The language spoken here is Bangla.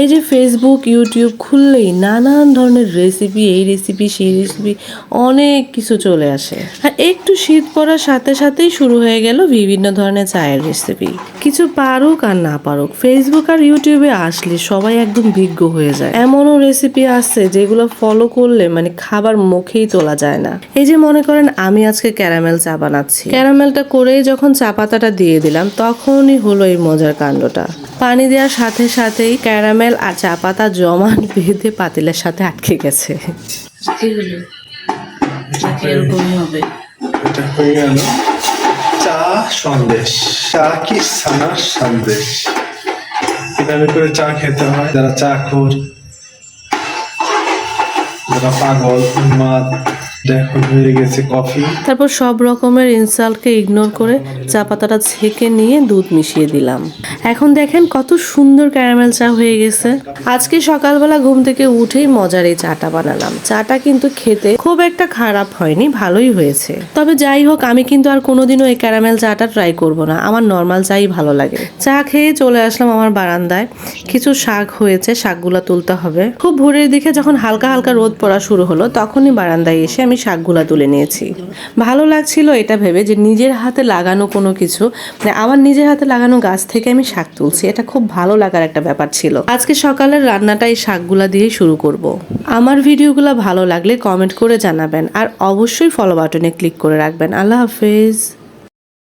এই যে ফেসবুক ইউটিউব খুললেই নানান ধরনের রেসিপি এই রেসিপি সেই রেসিপি অনেক কিছু চলে আসে। আর একটু শীত পড়ার সাথে সাথেই শুরু হয়ে গেল বিভিন্ন ধরনের চায়ের রেসিপি কিছু পারুক আর না পারুক ফেসবুক আর ইউটিউবে আসলে সবাই একদম বিজ্ঞ হয়ে যায়। এমনও রেসিপি আছে যেগুলো ফলো করলে মানে খাবার মুখেই তোলা যায় না। এই যে মনে করেন আমি আজকে ক্যারামেল চা বানাচ্ছি। ক্যারামেলটা করেই যখন চা পাতাটা দিয়ে দিলাম, তখনই হলো এই মজার কাণ্ডটা। পানি দেওয়ার সাথে সাথেই ক্যারামেল আর চা পাতা জমান বেঁধে পাতিলের সাথে আটকে গেছে। চা সন্দেশ। চা কি সানার সন্দেশ? এভাবে করে চা খেতে হয়। যারা চা খোর, যারা পাগল, উন্মাদ তারপর সব রকমের ইনসাল্টকে ইগনোর করে চা পাতাটা ছেঁকে নিয়ে দুধ মিশিয়ে দিলাম। এখন দেখেন কত সুন্দর ক্যারামেল চা হয়ে গেছে। আজকে সকালবেলা ঘুম থেকে উঠেই মজার এই চাটা বানালাম। চাটা কিন্তু খেতে খুব একটা খারাপ হয়নি, ভালোই হয়েছে। তবে যাই হোক, আমি কিন্তু আর কোনোদিনও এই ক্যারামেল চাটা ট্রাই করব না। আমার নর্মাল চাই ভালো লাগে। চা খেয়ে চলে আসলাম আমার বারান্দায়। কিছু শাক হয়েছে, শাকগুলো তুলতে হবে। খুব ভোরের দিকে যখন হালকা হালকা রোদ পড়া শুরু হলো, তখনই বারান্দায় এসে আমি শাকগুলা তুলে নিয়েছি। ভালো লাগছিল এটা ভেবে যে নিজের হাতে লাগানো কোনো কিছু মানে আমার নিজের হাতে লাগানো গাছ থেকে আমি শাক তুলছি। এটা খুব ভালো লাগার একটা ব্যাপার ছিল। আজকে সকালের রান্নাটা এই শাকগুলা দিয়েই শুরু করব। আমার ভিডিওগুলো ভালো লাগলে কমেন্ট করে জানাবেন আর অবশ্যই ফলো বাটনে ক্লিক করে রাখবেন। আল্লাহ হাফেজ।